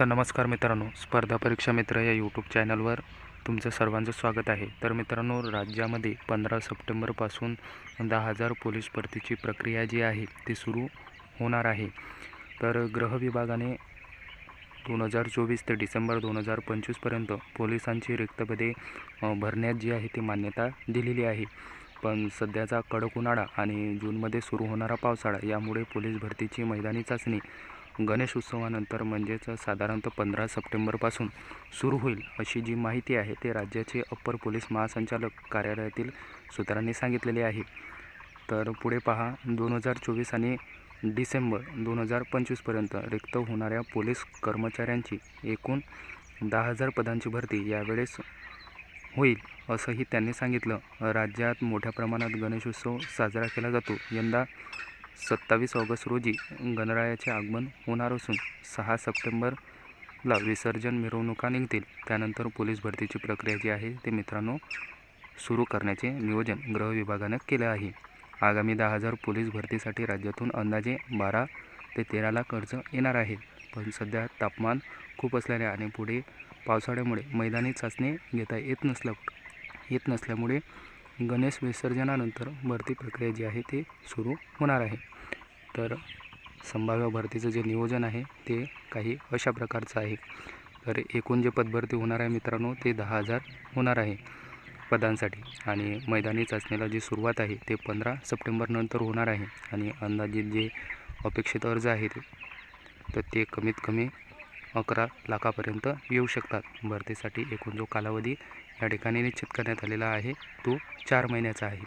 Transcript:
तर नमस्कार मित्रांनो. स्पर्धा परीक्षा मित्र या यूट्यूब चॅनलवर तुमचं सर्वांचं स्वागत आहे. तर मित्रांनो राज्यामध्ये पंधरा सप्टेंबरपासून दहा हजार पोलीस भरतीची प्रक्रिया जी आहे ती सुरू होणार आहे. तर गृह विभागाने दोन हजार चोवीस ते डिसेंबर दोन हजार पंचवीसपर्यंत पोलिसांची रिक्तपदे भरण्यात जी आहे ती मान्यता दिलेली आहे. पण सध्याचा कडक उन्हाळा आणि जूनमध्ये सुरू होणारा पावसाळा यामुळे पोलीस भरतीची मैदानी चाचणी गणेश उत्सवानंतर म्हणजेच साधारणतः पंधरा सप्टेंबरपासून सुरू होईल अशी जी माहिती आहे ते राज्याचे अप्पर पोलीस महासंचालक कार्यालयातील सूत्रांनी सांगितलेले आहे. तर पुढे पहा दोन हजार चोवीस आणि डिसेंबर दोन हजार पंचवीसपर्यंत रिक्त होणाऱ्या पोलीस कर्मचाऱ्यांची एकूण दहा हजार पदांची भरती यावेळेस होईल असंही त्यांनी सांगितलं. राज्यात मोठ्या प्रमाणात गणेशोत्सव साजरा केला जातो. यंदा सत्तावीस ऑगस्ट रोजी गणरायाचे आगमन होणार असून सहा सप्टेंबरला विसर्जन मिरवणुका निघतील. त्यानंतर पोलीस भरतीची प्रक्रिया जी आहे ते मित्रांनो सुरू करण्याचे नियोजन गृह विभागानं आहे. आगामी दहा हजार पोलीस भरतीसाठी राज्यातून अंदाजे बारा ते तेरा लाख अर्ज येणार आहेत. पण सध्या तापमान खूप असल्याने आणि पुढे पावसाळ्यामुळे मैदानी चाचणी घेता येत नसल्या येत नसल्यामुळे गणेश विसर्जनानंतर भरती प्रक्रिया जी आहे ते सुरू होणार आहे. तर संभाव्य भरतीचं जे नियोजन आहे ते काही अशा प्रकारचं आहे. तर एकूण जे पदभरती होणार आहे मित्रांनो ते दहा हजार होणार आहे पदांसाठी. आणि मैदानी चाचणीला जी सुरुवात आहे ते पंधरा सप्टेंबरनंतर होणार आहे. आणि अंदाजित जे अपेक्षित अर्ज आहेत तर ते कमीत कमी अकरा लाखापर्यंत येऊ शकतात. भरतीसाठी एकूण जो कालावधी या ठिकाणी निश्चित करण्यात आलेला आहे. तो चार महिन्याचा आहे.